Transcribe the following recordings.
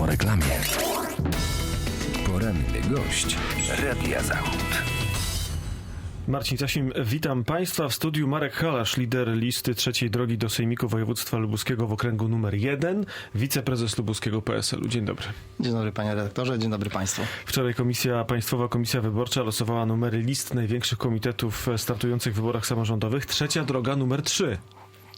po reklamie. Poranny gość Radia Zachód. Marcin Casim, witam Państwa w studiu. Marek Halasz, lider listy trzeciej drogi do Sejmiku Województwa Lubuskiego w okręgu numer 1, wiceprezes Lubuskiego PSL-u. Dzień dobry. Dzień dobry panie redaktorze, dzień dobry państwu. Wczoraj komisja, Państwowa Komisja Wyborcza losowała numery list największych komitetów startujących w wyborach samorządowych. Trzecia droga numer 3.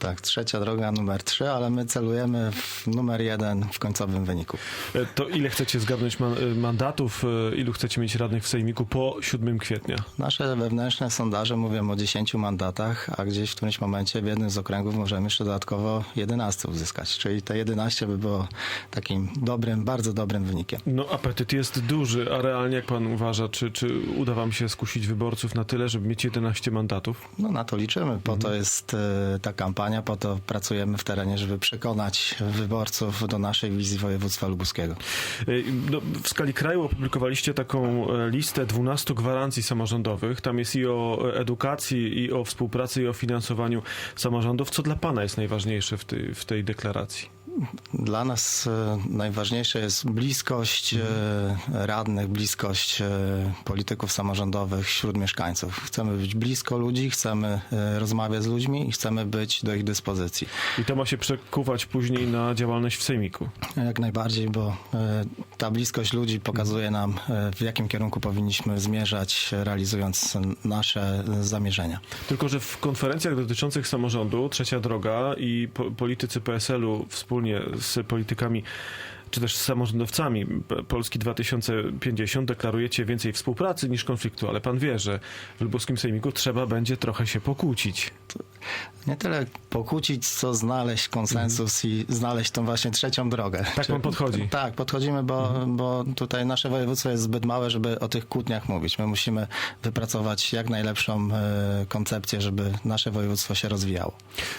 Tak, trzecia droga numer trzy, ale my celujemy w numer jeden w końcowym wyniku. E, To ile chcecie zgarnąć e, mandatów, e, ilu chcecie mieć radnych w Sejmiku po 7 kwietnia? Nasze wewnętrzne sondaże mówią o 10 mandatach, a gdzieś w którymś momencie w jednym z okręgów możemy jeszcze dodatkowo 11 uzyskać. Czyli te 11 by było takim dobrym, bardzo dobrym wynikiem. No apetyt jest duży, a realnie jak Pan uważa, czy, czy uda Wam się skusić wyborców na tyle, żeby mieć 11 mandatów? No na to liczymy, po to jest ta kampania, po to pracujemy w terenie, żeby przekonać wyborców do naszej wizji województwa lubuskiego. Ej, No, w skali kraju opublikowaliście taką e, listę 12 gwarancji samorządowych. Tam jest i o e, edukacji, i o współpracy, i o finansowaniu samorządów. Co dla Pana jest najważniejsze w tej, w tej deklaracji? Dla nas e, najważniejsze jest bliskość radnych, bliskość polityków samorządowych wśród mieszkańców. Chcemy być blisko ludzi, chcemy rozmawiać z ludźmi i chcemy być do ich dyspozycji. I to ma się przekuwać później na działalność w Sejmiku. Jak najbardziej, bo e, ta bliskość ludzi pokazuje nam, e, w jakim kierunku powinniśmy zmierzać, realizując nasze zamierzenia. Tylko, że w konferencjach dotyczących samorządu Trzecia Droga i po, politycy PSL-u wspólnie z politykami czy też z samorządowcami Polski 2050 deklarujecie więcej współpracy niż konfliktu, ale pan wie, że w lubuskim sejmiku trzeba będzie trochę się pokłócić. Nie tyle pokłócić, co znaleźć konsensus i znaleźć tą właśnie trzecią drogę. Tak pan podchodzi? Tak, podchodzimy, bo, bo tutaj nasze województwo jest zbyt małe, żeby o tych kłótniach mówić. My musimy wypracować jak najlepszą e, koncepcję, żeby nasze województwo się rozwijało.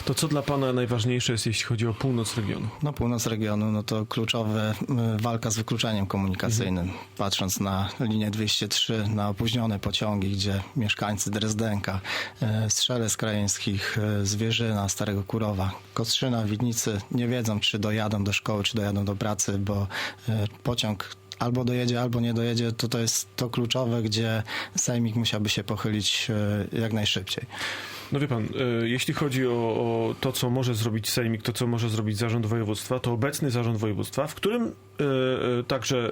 To co dla pana najważniejsze jest, jeśli chodzi o północ regionu? No północ regionu, no to kluczowe m, walka z wykluczeniem komunikacyjnym. Patrząc na linię 203, na opóźnione pociągi, gdzie mieszkańcy Drezdenka, e, Strzelec Krajeńskich, e, Zwierzyna, Starego Kurowa, Kostrzyna, Widnicy nie wiedzą, czy dojadą do szkoły, czy dojadą do pracy, bo e, pociąg albo dojedzie, albo nie dojedzie, to to jest to kluczowe, gdzie sejmik musiałby się pochylić e, jak najszybciej. No wie pan, y, jeśli chodzi o, o to, co może zrobić Sejmik, to co może zrobić zarząd województwa, to obecny zarząd województwa, w którym y, y, także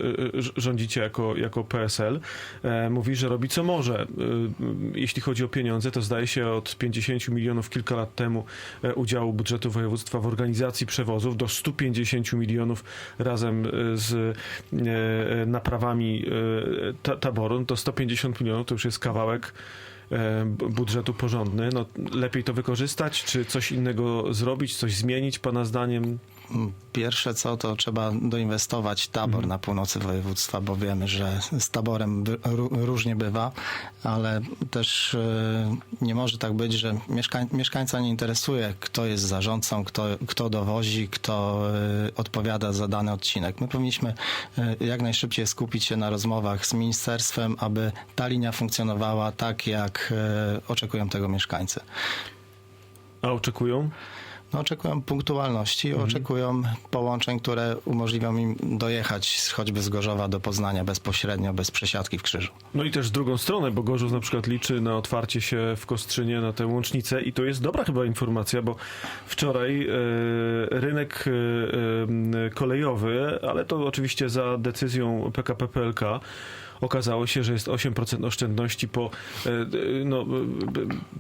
rządzicie jako, jako PSL, e, mówi, że robi co może. Jeśli chodzi o pieniądze, to zdaje się od 50 milionów kilka lat temu e, udziału budżetu województwa w organizacji przewozów do 150 milionów razem z e, naprawami ta, taboru, no to 150 milionów to już jest kawałek e, budżetu porządny. No, lepiej to wykorzystać, czy coś innego zrobić, coś zmienić, Pana zdaniem? Pierwsze co, to trzeba doinwestować tabor na północy województwa, bo wiemy, że z taborem różnie bywa, ale też e, nie może tak być, że mieszkań, mieszkańca nie interesuje, kto jest zarządcą, kto, kto dowozi, kto e, odpowiada za dany odcinek. My powinniśmy e, jak najszybciej skupić się na rozmowach z ministerstwem, aby ta linia funkcjonowała tak, jak oczekują tego mieszkańcy. A oczekują? No, oczekują punktualności, oczekują połączeń, które umożliwią im dojechać choćby z Gorzowa do Poznania bezpośrednio, bez przesiadki w krzyżu. No i też w drugą stronę, bo Gorzów na przykład liczy na otwarcie się w Kostrzynie na tę łącznicę i to jest dobra chyba informacja, bo wczoraj e, rynek e, e, kolejowy, ale to oczywiście za decyzją PKP PLK, okazało się, że jest 8% oszczędności po e, no,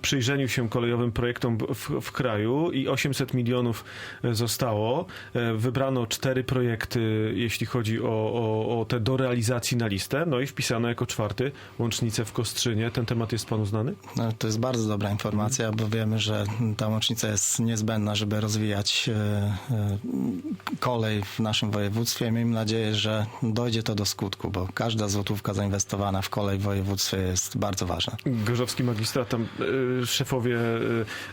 przyjrzeniu się kolejowym projektom w, w kraju i 800 milionów e, zostało. E, Wybrano cztery projekty, jeśli chodzi o, o, o te do realizacji na listę, no i wpisano jako czwarty łącznicę w Kostrzynie. Ten temat jest panu znany? No, to jest bardzo dobra informacja, bo wiemy, że ta łącznica jest niezbędna, żeby rozwijać kolej w naszym województwie. Miejmy nadzieję, że dojdzie to do skutku, bo każda złotówka zainwestowana w kolej w województwie jest bardzo ważna. Gorzowski magistrat, tam y, szefowie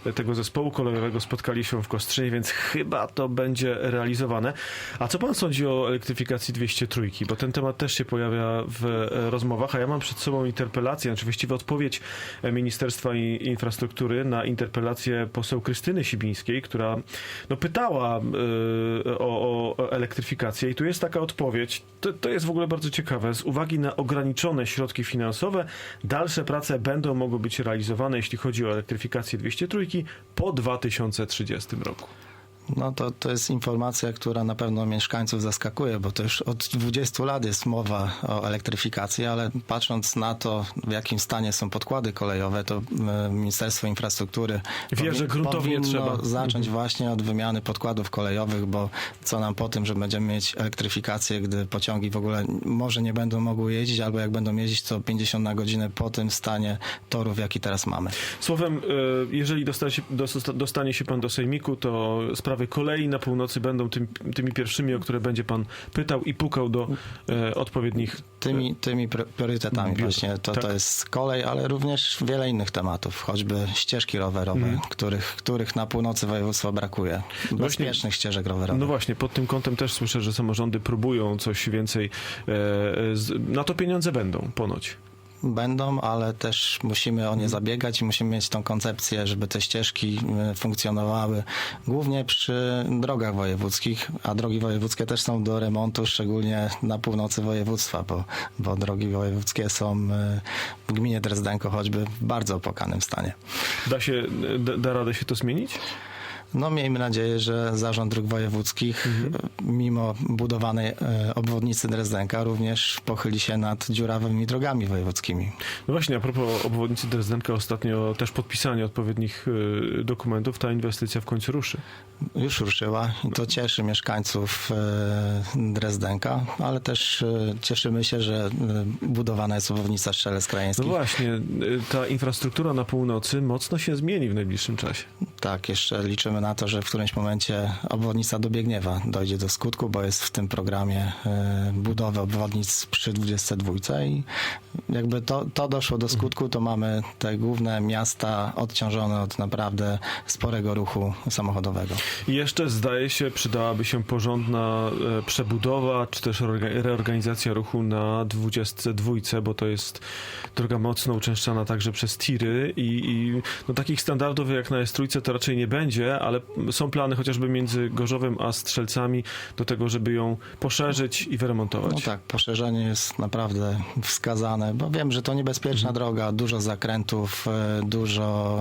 y, tego zespołu kolejowego spotkali się w Kostrzynie, więc chyba to będzie realizowane. A co pan sądzi o elektryfikacji 203? Bo ten temat też się pojawia w e, rozmowach, a ja mam przed sobą interpelację, znaczy właściwie odpowiedź e, Ministerstwa Infrastruktury na interpelację poseł Krystyny Sibińskiej, która no, pytała e, o, o elektryfikację i tu jest taka odpowiedź. To, to jest w ogóle bardzo ciekawe. Z uwagi na ograniczone środki finansowe, dalsze prace będą mogły być realizowane, jeśli chodzi o elektryfikację 203 po 2030 roku. No to, to jest informacja, która na pewno mieszkańców zaskakuje, bo to już od 20 lat jest mowa o elektryfikacji, ale patrząc na to, w jakim stanie są podkłady kolejowe, to e, Ministerstwo Infrastruktury Wie, że gruntownie powinno trzeba. Mhm. zacząć właśnie od wymiany podkładów kolejowych, bo co nam po tym, że będziemy mieć elektryfikację, gdy pociągi w ogóle może nie będą mogły jeździć, albo jak będą jeździć, to 50 na godzinę po tym stanie torów, jaki teraz mamy. Słowem, e, jeżeli dostanie się, pan do Sejmiku, to sprawy kolei na północy będą tym, tymi pierwszymi, o które będzie pan pytał i pukał do e, odpowiednich Tymi, tymi pr- priorytetami Biur. właśnie to, Tak. to jest kolej, ale również wiele innych tematów, choćby ścieżki rowerowe, Mhm. których, których na północy województwa brakuje. Bezpiecznych ścieżek rowerowych. No właśnie, pod tym kątem też słyszę, że samorządy próbują coś więcej. E, z, na to pieniądze będą ponoć. Będą, ale też musimy o nie Mhm. zabiegać i musimy mieć tą koncepcję, żeby te ścieżki e, funkcjonowały głównie przy drogach wojewódzkich, a drogi wojewódzkie też są do remontu, szczególnie na północy województwa, bo, bo drogi wojewódzkie są e, w gminie Drezdenko choćby w bardzo opłakanym stanie. Da się, da, da radę się to zmienić? No miejmy nadzieję, że Zarząd Dróg Wojewódzkich, Mhm. mimo budowanej e, obwodnicy Drezdenka, również pochyli się nad dziurawymi drogami wojewódzkimi. No właśnie, a propos obwodnicy Drezdenka, ostatnio też podpisanie odpowiednich e, dokumentów, ta inwestycja w końcu ruszy. Już ruszyła i to cieszy mieszkańców e, Drezdenka, ale też e, cieszymy się, że e, budowana jest obwodnica Strzelec No właśnie, e, ta infrastruktura na północy mocno się zmieni w najbliższym czasie. Tak, jeszcze liczymy na to, że w którymś momencie obwodnica Dobiegniewa dojdzie do skutku, bo jest w tym programie e, budowy obwodnic przy 22 i jakby to, to doszło do skutku, to mamy te główne miasta odciążone od naprawdę sporego ruchu samochodowego. I jeszcze zdaje się, przydałaby się porządna e, przebudowa, czy też orga- reorganizacja ruchu na 22, bo to jest droga mocno uczęszczana także przez tiry i, i no, takich standardów jak na S3 to raczej nie będzie, ale są plany chociażby między Gorzowem a Strzelcami do tego, żeby ją poszerzyć i wyremontować. No tak, poszerzenie jest naprawdę wskazane, bo wiem, że to niebezpieczna droga, dużo zakrętów, e, dużo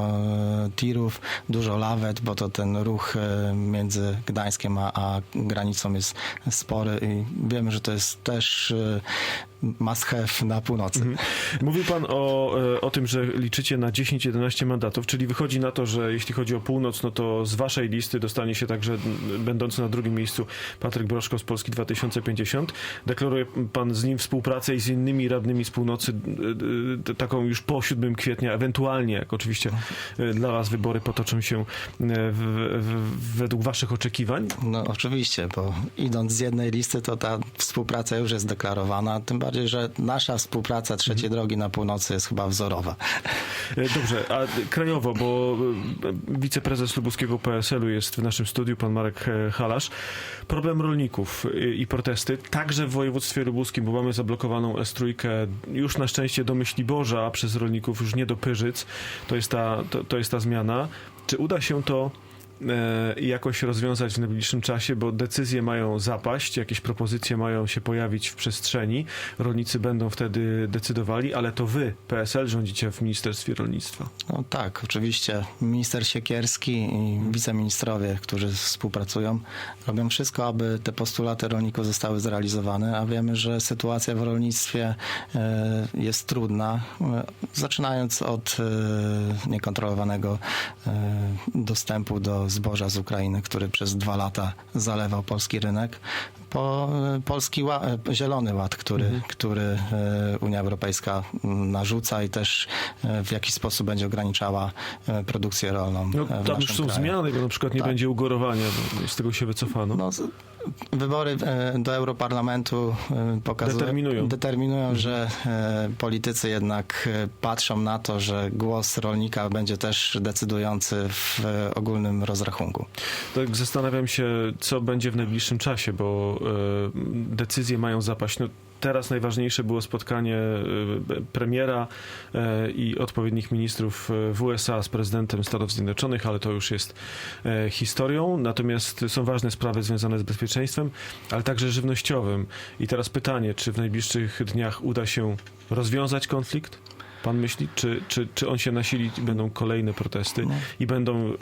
e, tirów, dużo lawet, bo to ten ruch e, między Gdańskiem a, a granicą jest spory i wiemy, że to jest też must have na północy. Mówił pan o, e, o tym, że liczycie na 10-11 mandatów, czyli wychodzi na to, że jeśli chodzi o północ, no to z waszej listy dostanie się także będący na drugim miejscu Patryk Broszko z Polski 2050. Deklaruje pan z nim współpracę i z innymi radnymi z północy, taką już po 7 kwietnia, ewentualnie, jak oczywiście e, dla was wybory potoczą się e, w, w, według waszych oczekiwań. No oczywiście, bo idąc z jednej listy, to ta współpraca już jest deklarowana, tym bardziej, że nasza współpraca trzeciej drogi na północy jest chyba wzorowa. E, Dobrze, a krajowo, bo e, wiceprezes lubuskiego PSL-u jest w naszym studiu, pan Marek e, Halasz. Problem rolników i protesty, także w województwie lubuskim, bo mamy zablokowaną S3 już na szczęście do Myśliborza, przez rolników już nie do Pyrzyc. To jest ta, to, to jest ta zmiana. Czy uda się to jakoś rozwiązać w najbliższym czasie, bo decyzje mają zapaść, jakieś propozycje mają się pojawić w przestrzeni, rolnicy będą wtedy decydowali, ale to wy, PSL, rządzicie w Ministerstwie Rolnictwa. No tak, oczywiście. Minister Siekierski i wiceministrowie, którzy współpracują, robią wszystko, aby te postulaty rolników zostały zrealizowane, a wiemy, że sytuacja w rolnictwie e, jest trudna, e, zaczynając od e, niekontrolowanego e, dostępu do zboża z Ukrainy, który przez dwa lata zalewał polski rynek, po e, polski ła, e, zielony ład, który, Mhm. który e, Unia Europejska m, narzuca i też w jakiś sposób będzie ograniczała produkcję rolną. No, tam już są kraju. zmiany, bo na przykład nie Tak. będzie ugorowania, z tego się wycofano. No, wybory e, do Europarlamentu e, pokazują, Determinują. determinują że e, politycy jednak patrzą na to, że głos rolnika będzie też decydujący w ogólnym rozrachunku. Tak zastanawiam się, co będzie w najbliższym czasie, bo decyzje mają zapaść. No, teraz najważniejsze było spotkanie e, premiera e, i odpowiednich ministrów e, w USA z prezydentem Stanów Zjednoczonych, ale to już jest historią. Natomiast są ważne sprawy związane z bezpieczeństwem, ale także żywnościowym. I teraz pytanie, czy w najbliższych dniach uda się rozwiązać konflikt? Pan myśli, czy, czy, czy on się nasili i będą kolejne protesty No. i będą e,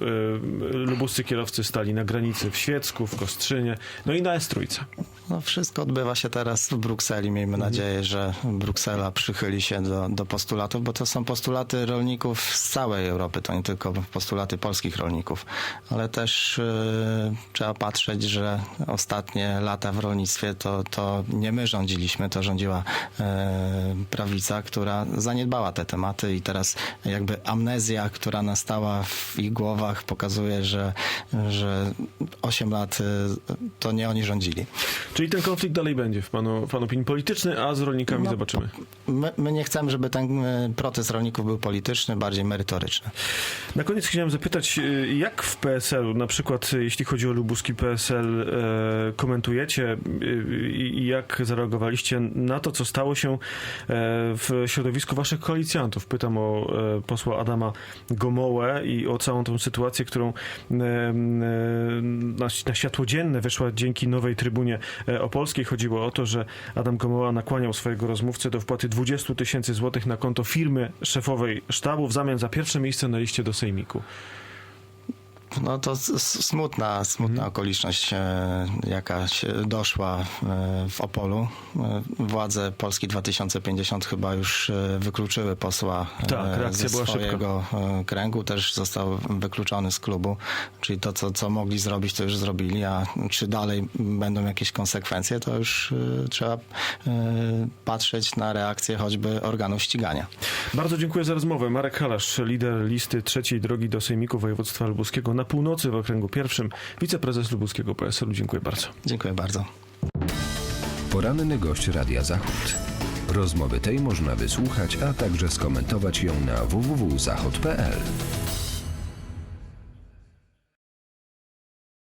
lubuscy kierowcy stali na granicy w Świecku, w Kostrzynie, no i na Estrójce. No, wszystko odbywa się teraz w Brukseli. Miejmy Mhm. nadzieję, że Bruksela przychyli się do, do postulatów, bo to są postulaty rolników z całej Europy, to nie tylko postulaty polskich rolników, ale też e, trzeba patrzeć, że ostatnie lata w rolnictwie to, to nie my rządziliśmy, to rządziła e, prawica, która zaniedbała te tematy i teraz jakby amnezja, która nastała w ich głowach pokazuje, że, że 8 lat e, to nie oni rządzili. Czyli ten konflikt dalej będzie w panu, panu opinii polityczny, a z rolnikami No, zobaczymy. My, my nie chcemy, żeby ten e, protest rolników był polityczny, bardziej merytoryczny. Na koniec chciałem zapytać, y, jak w PSL-u, na przykład y, jeśli chodzi o lubuski PSL, komentujecie y, i jak zareagowaliście na to, co stało się w środowisku waszych koalicjantów? Pytam o e, posła Adama Gomołę i o całą tą sytuację, którą e, e, na, na światło dzienne wyszła dzięki nowej trybunie opolskiej. Chodziło o to, że Adam Gomoła nakłaniał swojego rozmówcę do wpłaty 20 tysięcy złotych na konto firmy szefowej sztabu w zamian za pierwsze miejsce na liście do sejmiku. No to smutna, smutna okoliczność, e, jaka się doszła e, w Opolu. E, Władze Polski 2050 chyba już wykluczyły posła Tak, ze swojego kręgu. Też został wykluczony z klubu. Czyli to, co, co mogli zrobić, to już zrobili, a czy dalej będą jakieś konsekwencje, to już trzeba patrzeć na reakcję choćby organów ścigania. Bardzo dziękuję za rozmowę. Marek Halasz, lider listy trzeciej drogi do Sejmiku Województwa Lubuskiego na północy w okręgu pierwszym, wiceprezes lubuskiego PSL-u. Dziękuję bardzo. Dziękuję bardzo. Poranny gość Radia Zachód. Rozmowy tej można wysłuchać, a także skomentować ją na www.zachod.pl.